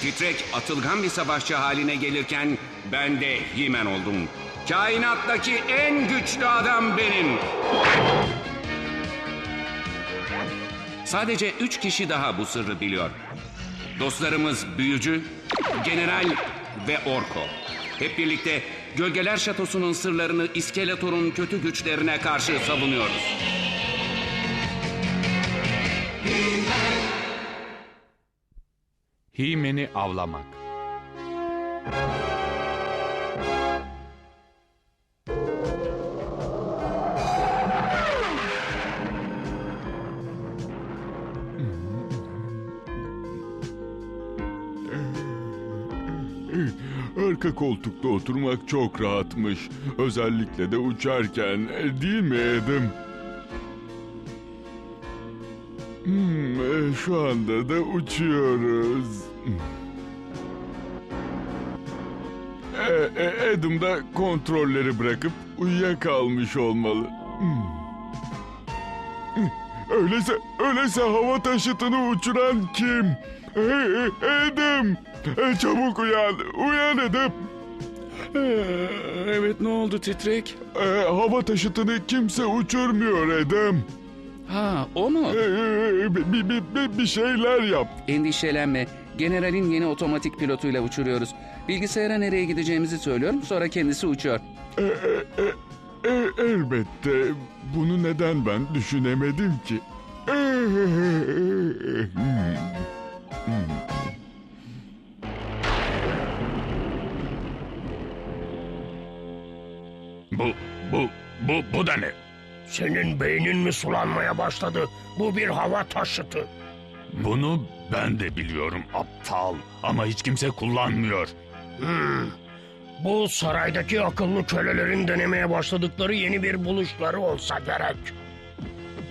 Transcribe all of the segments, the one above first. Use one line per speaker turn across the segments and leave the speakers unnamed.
Titrek atılgan bir savaşçı haline gelirken ben de Himen oldum. Kainattaki en güçlü adam benim. Sadece üç kişi daha bu sırrı biliyor. Dostlarımız Büyücü, General ve Orko. Hep birlikte Gölgeler Şatosu'nun sırlarını İskeletor'un kötü güçlerine karşı savunuyoruz.
Himen'i avlamak.
Arka koltukta oturmak çok rahatmış. Özellikle de uçarken. E, Değil mi Edim? Hmm, e, şu anda da uçuyoruz. E, e, Adam da kontrolleri bırakıp uyuyakalmış olmalı. Öyleyse, öyleyse hava taşıtını uçuran kim? E, e, Adam! E, çabuk uyan, uyan Adam!
Evet ne oldu Titrek?
E, hava taşıtını kimse uçurmuyor Adam.
Ha o mu?
E, bir, bir, bir, bir şeyler yap.
Endişelenme. Generalin yeni otomatik pilotuyla uçuruyoruz. Bilgisayara nereye gideceğimizi söylüyorum sonra kendisi uçuyor.
E, e, e, e, elbette bunu neden ben düşünemedim ki? E, hmm.
Bu, bu, bu, bu da ne?
Senin beynin mi sulanmaya başladı? Bu bir hava taşıtı.
Bunu ben de biliyorum aptal ama hiç kimse kullanmıyor.
Bu saraydaki akıllı kölelerin denemeye başladıkları yeni bir buluşları olsa gerek.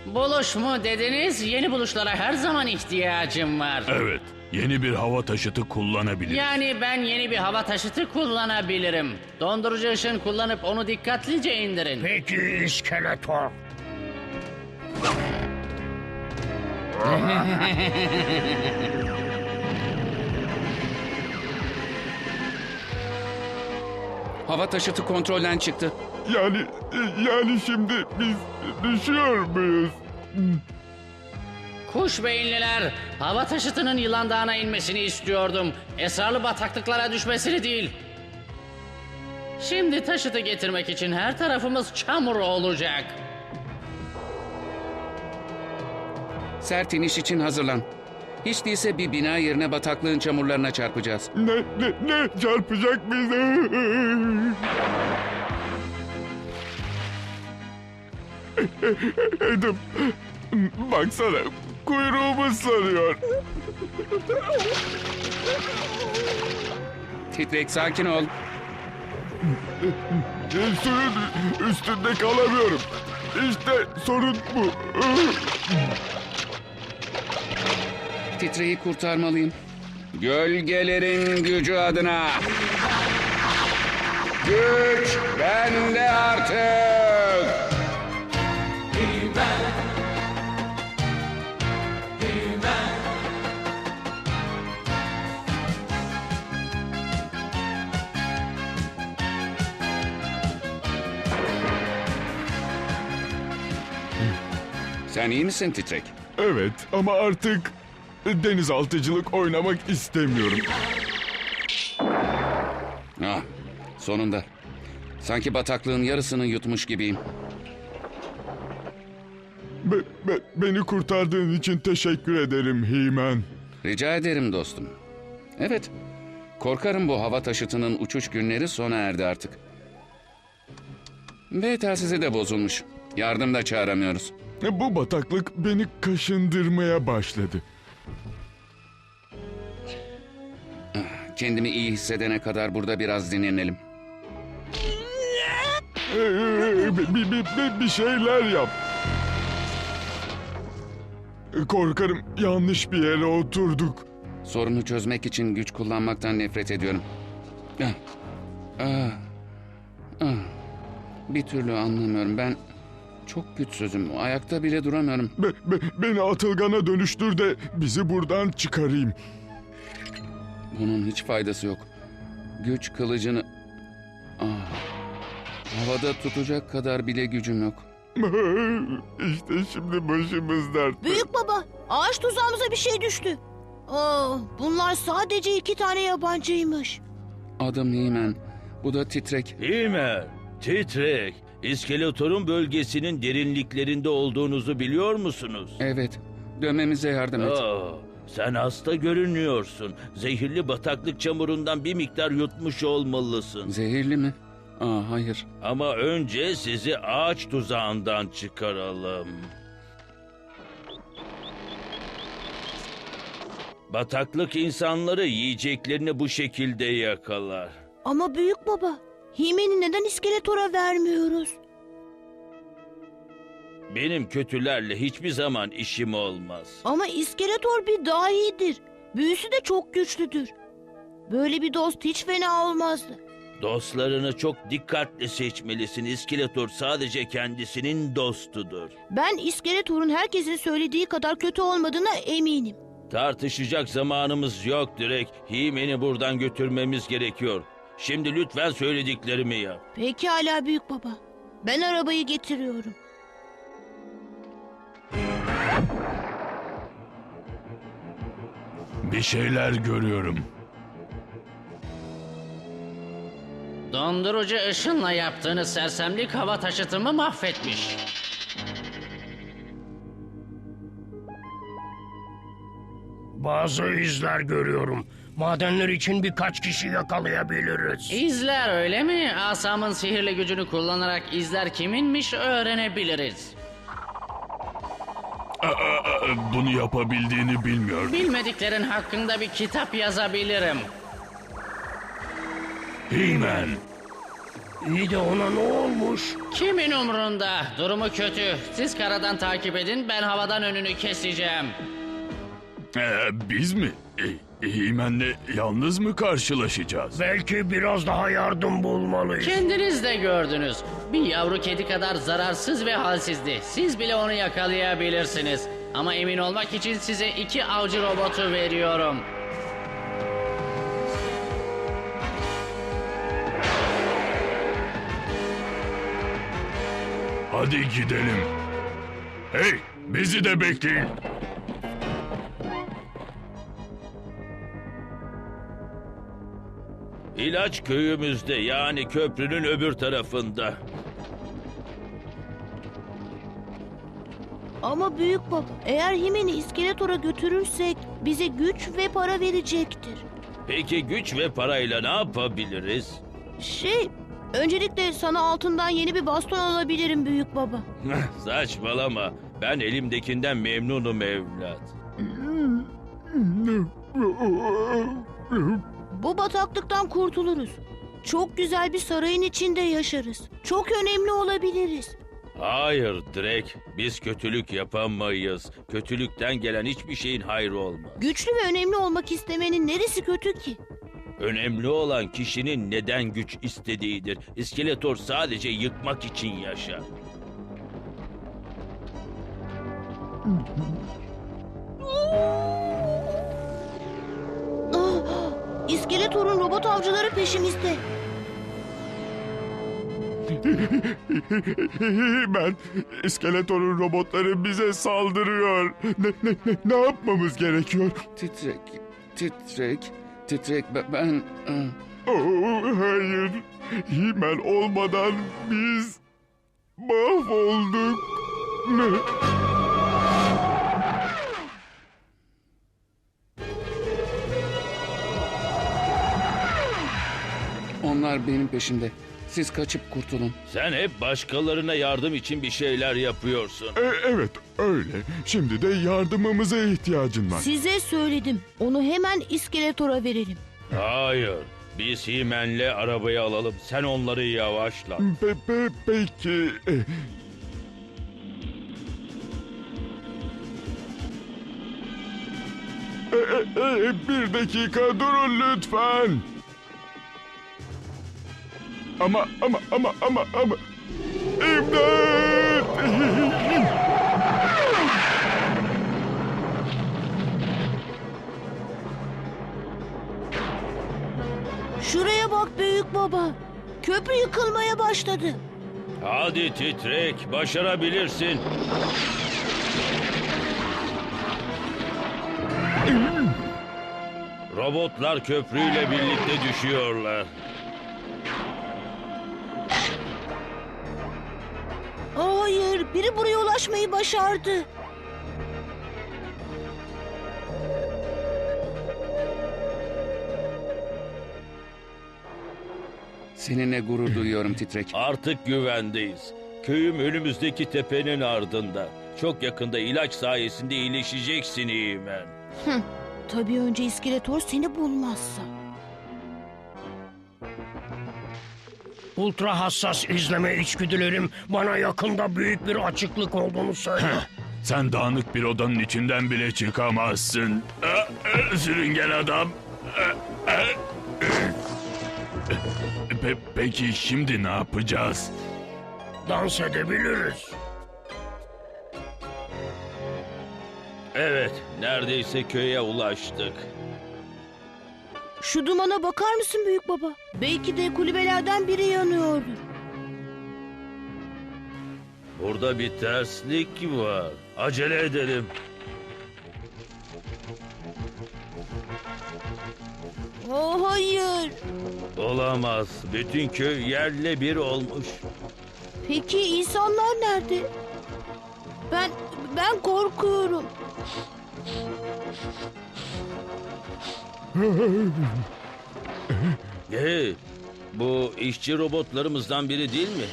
Buluş mu dediniz? Yeni buluşlara her zaman ihtiyacım var.
Evet, yeni bir hava taşıtı kullanabilir.
Yani ben yeni bir hava taşıtı kullanabilirim. Dondurucu ışın kullanıp onu dikkatlice indirin.
Peki iskeletor.
Hava taşıtı kontrolden çıktı.
Yani, yani şimdi biz düşüyor muyuz?
Kuş beyinliler, hava taşıtının yılan dağına inmesini istiyordum. Esrarlı bataklıklara düşmesini değil. Şimdi taşıtı getirmek için her tarafımız çamur olacak.
Sert iniş için hazırlan. Hiç değilse bir bina yerine bataklığın çamurlarına çarpacağız.
Ne, ne, ne çarpacak bizi? Edim, baksana kuyruğumu sarıyor.
Titrek sakin ol.
Suyun üstünde kalamıyorum. İşte sorun bu.
Titreyi kurtarmalıyım. Gölgelerin gücü adına. Güç bende artık. Sen iyi misin Titrek?
Evet ama artık denizaltıcılık oynamak istemiyorum.
Ah, sonunda. Sanki bataklığın yarısını yutmuş gibiyim.
Be- be- beni kurtardığın için teşekkür ederim Himen.
Rica ederim dostum. Evet, korkarım bu hava taşıtının uçuş günleri sona erdi artık. Ve telsizi de bozulmuş. Yardım da çağıramıyoruz.
Bu bataklık beni kaşındırmaya başladı.
Kendimi iyi hissedene kadar burada biraz dinlenelim.
Ee, bir, bir, bir, bir şeyler yap. Korkarım yanlış bir yere oturduk.
Sorunu çözmek için güç kullanmaktan nefret ediyorum. Ah, ah, ah. Bir türlü anlamıyorum. Ben çok güçsüzüm. Ayakta bile duramıyorum.
Be, be- beni atılgana dönüştür de bizi buradan çıkarayım.
Bunun hiç faydası yok. Güç kılıcını... Ah, havada tutacak kadar bile gücüm yok.
işte şimdi başımız dertte.
Büyük baba, ağaç tuzağımıza bir şey düştü. Aa, bunlar sadece iki tane yabancıymış.
Adım Nimen. Bu da titrek.
Himer, titrek, İskeletor'un bölgesinin derinliklerinde olduğunuzu biliyor musunuz?
Evet. Dönmemize yardım et.
Aa, sen hasta görünüyorsun. Zehirli bataklık çamurundan bir miktar yutmuş olmalısın.
Zehirli mi? Aa, hayır.
Ama önce sizi ağaç tuzağından çıkaralım. Bataklık insanları yiyeceklerini bu şekilde yakalar.
Ama büyük baba, Hime'ni neden iskeletora vermiyoruz?
Benim kötülerle hiçbir zaman işim olmaz.
Ama iskeletor bir dahidir. Büyüsü de çok güçlüdür. Böyle bir dost hiç fena olmazdı.
Dostlarını çok dikkatli seçmelisin. İskeletor sadece kendisinin dostudur.
Ben iskeletorun herkesin söylediği kadar kötü olmadığına eminim.
Tartışacak zamanımız yok direkt. Himen'i buradan götürmemiz gerekiyor. Şimdi lütfen söylediklerimi yap.
Pekala büyük baba. Ben arabayı getiriyorum.
Bir şeyler görüyorum.
Dondurucu ışınla yaptığınız sersemlik hava taşıtımı mahvetmiş.
Bazı izler görüyorum. Madenler için birkaç kişi yakalayabiliriz.
İzler öyle mi? Asamın sihirli gücünü kullanarak izler kiminmiş öğrenebiliriz.
Aa, aa, Bunu yapabildiğini bilmiyordum.
Bilmediklerin hakkında bir kitap yazabilirim.
He-Man.
İyi de ona ne olmuş?
Kimin umrunda? Durumu kötü. Siz karadan takip edin, ben havadan önünü keseceğim.
Ee, biz mi? E, He-Man'le yalnız mı karşılaşacağız?
Belki biraz daha yardım bulmalıyız.
Kendiniz de gördünüz. Bir yavru kedi kadar zararsız ve halsizdi. Siz bile onu yakalayabilirsiniz. Ama emin olmak için size iki avcı robotu veriyorum.
Hadi gidelim. Hey, bizi de bekleyin.
İlaç köyümüzde yani köprünün öbür tarafında.
Ama büyük baba, eğer Hime'ni iskeletora götürürsek bize güç ve para verecektir.
Peki güç ve parayla ne yapabiliriz?
Şey, öncelikle sana altından yeni bir baston alabilirim büyük baba.
Saçmalama. Ben elimdekinden memnunum evlat.
Bu bataklıktan kurtuluruz. Çok güzel bir sarayın içinde yaşarız. Çok önemli olabiliriz.
Hayır Drake, biz kötülük yapamayız. Kötülükten gelen hiçbir şeyin hayrı olmaz.
Güçlü ve önemli olmak istemenin neresi kötü ki?
Önemli olan kişinin neden güç istediğidir. İskeletor sadece yıkmak için yaşar.
Ah, İskeletor'un robot avcıları peşimizde.
ben iskeletorun robotları bize saldırıyor. Ne, ne, ne, ne yapmamız gerekiyor?
Titrek, titrek, titrek. Ben... ah.
Oh, hayır. Himen olmadan biz mahvolduk. Ne?
Onlar benim peşimde. Siz kaçıp kurtulun.
Sen hep başkalarına yardım için bir şeyler yapıyorsun.
E, evet öyle. Şimdi de yardımımıza ihtiyacın var.
Size söyledim. Onu hemen iskeletora verelim.
Hayır. Biz Himen'le arabayı alalım. Sen onları yavaşla.
Pe, pe, peki. E, e, e, e, bir dakika durun lütfen. Ama ama ama ama ama. İmdat!
Şuraya bak büyük baba. Köprü yıkılmaya başladı.
Hadi titrek, başarabilirsin. Robotlar köprüyle birlikte düşüyorlar.
Biri buraya ulaşmayı başardı.
Seninle gurur duyuyorum Titrek.
Artık güvendeyiz. Köyüm önümüzdeki tepenin ardında. Çok yakında ilaç sayesinde iyileşeceksin Himen.
Tabii önce iskeletor seni bulmazsa.
Ultra hassas izleme içgüdülerim bana yakında büyük bir açıklık olduğunu söylüyor.
Sen dağınık bir odanın içinden bile çıkamazsın. E, Sürüngen adam. E. Pe- peki şimdi ne yapacağız?
Dans edebiliriz.
Evet, neredeyse köye ulaştık.
Şu dumana bakar mısın büyük baba? Belki de kulübelerden biri yanıyordur.
Burada bir terslik var. Acele edelim.
Oh hayır.
Olamaz. Bütün köy yerle bir olmuş.
Peki insanlar nerede? Ben ben korkuyorum.
Hey, bu işçi robotlarımızdan biri değil mi?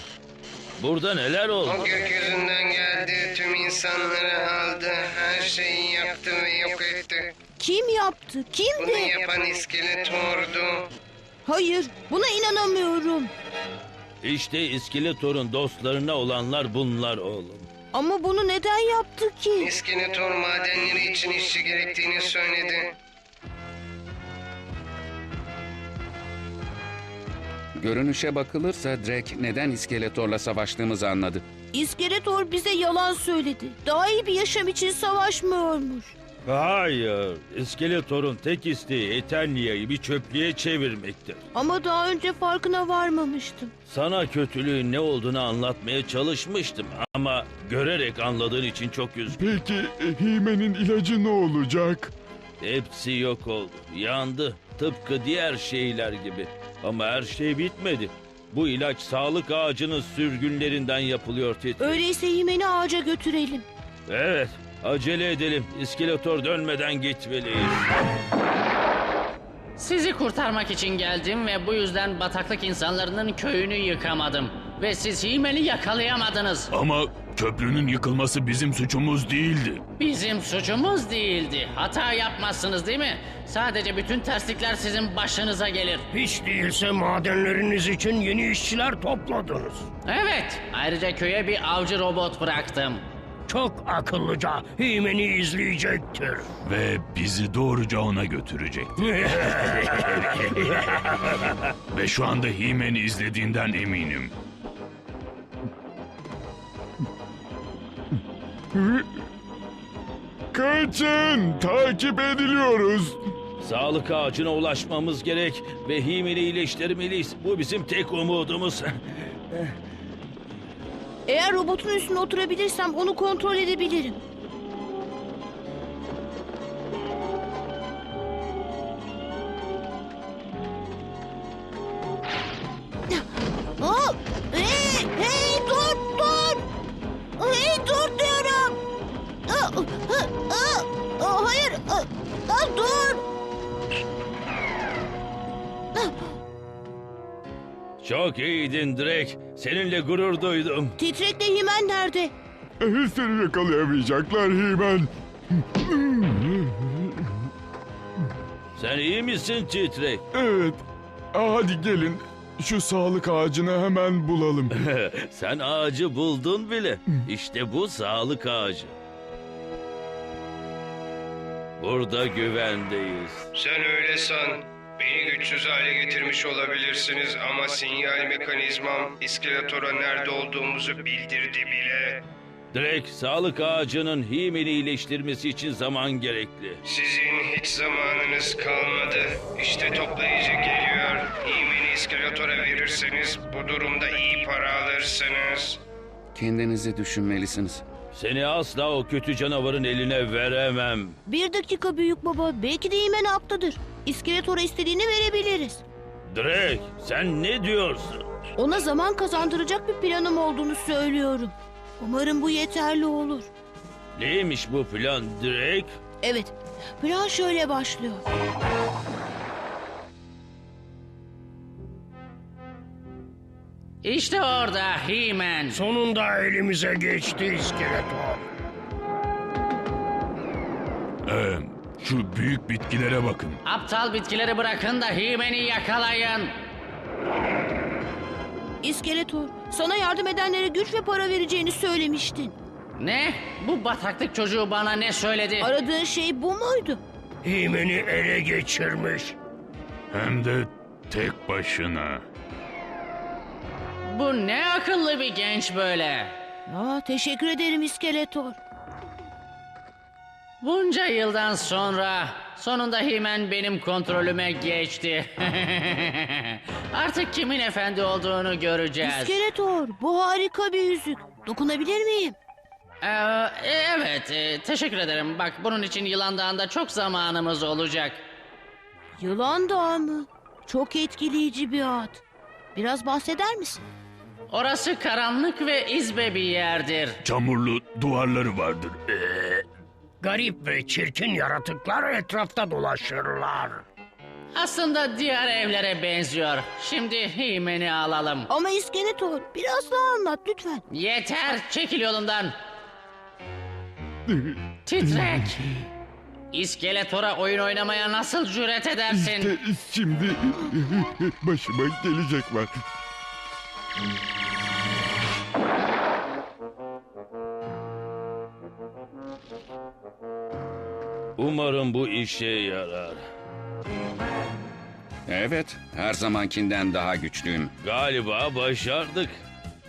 Burada neler oldu?
O gökyüzünden geldi, tüm insanları aldı, her şeyi yaptı ve yok etti.
Kim yaptı?
Bunu
Kimdi?
yapan iskeletordu.
Hayır, buna inanamıyorum.
İşte İskeletor'un dostlarına olanlar bunlar oğlum.
Ama bunu neden yaptı ki?
İskeletor madenleri için işçi gerektiğini söyledi.
Görünüşe bakılırsa Drake neden iskeletorla savaştığımızı anladı.
İskeletor bize yalan söyledi. Daha iyi bir yaşam için savaşmıyormuş.
Hayır, İskeletor'un tek isteği Eternia'yı bir çöplüğe çevirmektir.
Ama daha önce farkına varmamıştım.
Sana kötülüğün ne olduğunu anlatmaya çalışmıştım ama görerek anladığın için çok üzgünüm.
Peki e, Hime'nin ilacı ne olacak?
Hepsi yok oldu, yandı. Tıpkı diğer şeyler gibi. Ama her şey bitmedi. Bu ilaç sağlık ağacının sürgünlerinden yapılıyor Tit.
Öyleyse Himen'i ağaca götürelim.
Evet, acele edelim. İskeletor dönmeden gitmeliyiz.
Sizi kurtarmak için geldim ve bu yüzden bataklık insanlarının köyünü yıkamadım. Ve siz Himen'i yakalayamadınız.
Ama köprünün yıkılması bizim suçumuz değildi.
Bizim suçumuz değildi. Hata yapmazsınız değil mi? Sadece bütün terslikler sizin başınıza gelir.
Hiç değilse madenleriniz için yeni işçiler topladınız.
Evet, ayrıca köye bir avcı robot bıraktım.
Çok akıllıca Himen'i izleyecektir.
Ve bizi doğruca ona götürecek. Ve şu anda Himen'i izlediğinden eminim.
Kaçın! Takip ediliyoruz.
Sağlık ağacına ulaşmamız gerek ve Himen'i iyileştirmeliyiz. Bu bizim tek umudumuz.
Eğer robotun üstüne oturabilirsem onu kontrol edebilirim.
Çok iyiydin Drake. Seninle gurur duydum.
Titrekle Himen nerede?
Seni yakalayamayacaklar Himen.
Sen iyi misin Titrek?
Evet. Ah, Hadi gelin. Şu sağlık ağacını hemen bulalım.
Sen ağacı buldun bile. İşte bu sağlık ağacı. Burada güvendeyiz.
Sen öyle san. Beni güçsüz hale getirmiş olabilirsiniz ama sinyal mekanizmam iskeletora nerede olduğumuzu bildirdi bile.
Drake, sağlık ağacının himini iyileştirmesi için zaman gerekli.
Sizin hiç zamanınız kalmadı. İşte toplayıcı geliyor. İmini iskeletora verirseniz bu durumda iyi para alırsınız.
Kendinizi düşünmelisiniz.
Seni asla o kötü canavarın eline veremem.
Bir dakika büyük baba. Belki de Himen haklıdır. İskeletora istediğini verebiliriz.
Drake, sen ne diyorsun?
Ona zaman kazandıracak bir planım olduğunu söylüyorum. Umarım bu yeterli olur.
Neymiş bu plan Drake?
Evet, plan şöyle başlıyor.
İşte orada He-Man.
Sonunda elimize geçti iskeletor.
Ee, şu büyük bitkilere bakın.
Aptal bitkileri bırakın da He-Man'i yakalayın.
İskeletor, sana yardım edenlere güç ve para vereceğini söylemiştin.
Ne? Bu bataklık çocuğu bana ne söyledi?
Aradığın şey bu muydu?
Himeni ele geçirmiş.
Hem de tek başına.
Bu ne akıllı bir genç böyle.
Aa, teşekkür ederim İskeletor.
Bunca yıldan sonra sonunda He-Man benim kontrolüme geçti. Artık kimin efendi olduğunu göreceğiz.
İskeletor, bu harika bir yüzük. Dokunabilir miyim?
Ee, evet, e, teşekkür ederim. Bak bunun için Yılan Dağı'nda çok zamanımız olacak.
Yılan dağı mı? Çok etkileyici bir at. Biraz bahseder misin?
Orası karanlık ve izbe bir yerdir.
Çamurlu duvarları vardır. Ee,
Garip ve çirkin yaratıklar etrafta dolaşırlar.
Aslında diğer evlere benziyor. Şimdi He-Man'i alalım.
Ama İskeletor, biraz daha anlat lütfen.
Yeter, çekil yolundan. Titrek. İskeletora oyun oynamaya nasıl cüret edersin?
İşte şimdi başıma gelecek var.
Umarım bu işe yarar.
Evet, her zamankinden daha güçlüyüm.
Galiba başardık.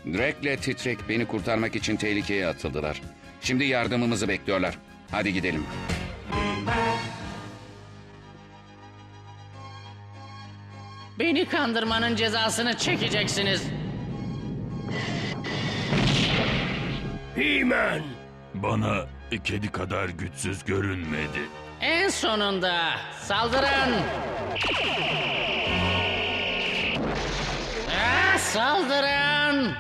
Drake'le Titrek beni kurtarmak için tehlikeye atıldılar. Şimdi yardımımızı bekliyorlar. Hadi gidelim.
Beni kandırmanın cezasını çekeceksiniz.
Himen!
bana kedi kadar güçsüz görünmedi.
En sonunda saldırın. Ah, saldırın.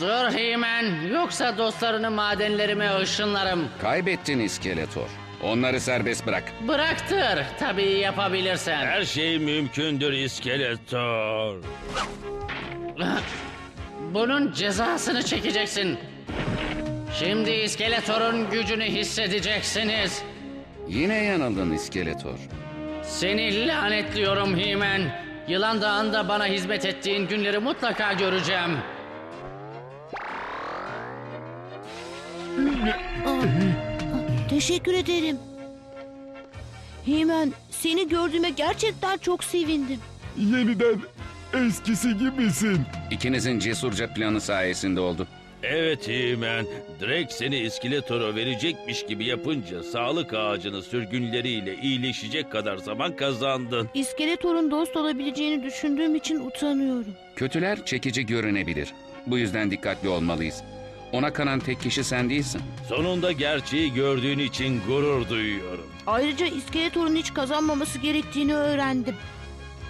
Dur He-Man, yoksa dostlarını madenlerime ışınlarım.
Kaybettin İskeletor. Onları serbest bırak.
Bıraktır, tabii yapabilirsen.
Her şey mümkündür iskeletor.
Bunun cezasını çekeceksin. Şimdi İskeletor'un gücünü hissedeceksiniz.
Yine yanıldın İskeletor.
Seni lanetliyorum He-Man. Yılan Dağı'nda bana hizmet ettiğin günleri mutlaka göreceğim.
Teşekkür ederim. Himen, seni gördüğüme gerçekten çok sevindim.
Yeniden eskisi gibisin.
İkinizin cesurca planı sayesinde oldu.
Evet He-Man, Drake seni iskeletora verecekmiş gibi yapınca sağlık ağacını sürgünleriyle iyileşecek kadar zaman kazandın.
İskeletor'un dost olabileceğini düşündüğüm için utanıyorum.
Kötüler çekici görünebilir. Bu yüzden dikkatli olmalıyız. Ona kanan tek kişi sen değilsin.
Sonunda gerçeği gördüğün için gurur duyuyorum.
Ayrıca İskeletor'un hiç kazanmaması gerektiğini öğrendim.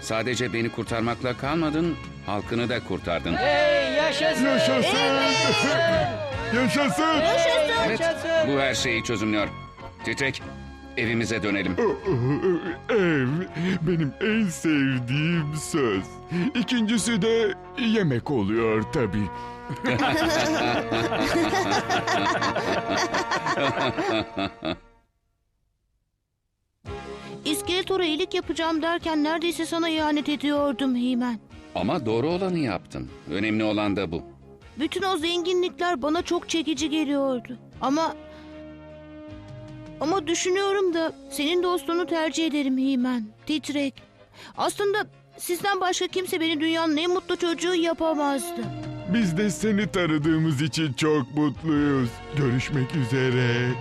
Sadece beni kurtarmakla kalmadın, halkını da kurtardın.
Yaşasın. Yaşasın.
Yaşasın!
Evet, bu her şeyi çözümlüyor. Titrek, evimize dönelim.
Ev benim en sevdiğim söz. İkincisi de yemek oluyor tabii.
İskeletor'a iyilik yapacağım derken neredeyse sana ihanet ediyordum Himen.
Ama doğru olanı yaptın. Önemli olan da bu.
Bütün o zenginlikler bana çok çekici geliyordu. Ama... Ama düşünüyorum da senin dostluğunu tercih ederim Himen. Titrek. Aslında sizden başka kimse beni dünyanın en mutlu çocuğu yapamazdı.
Biz de seni tanıdığımız için çok mutluyuz. Görüşmek üzere.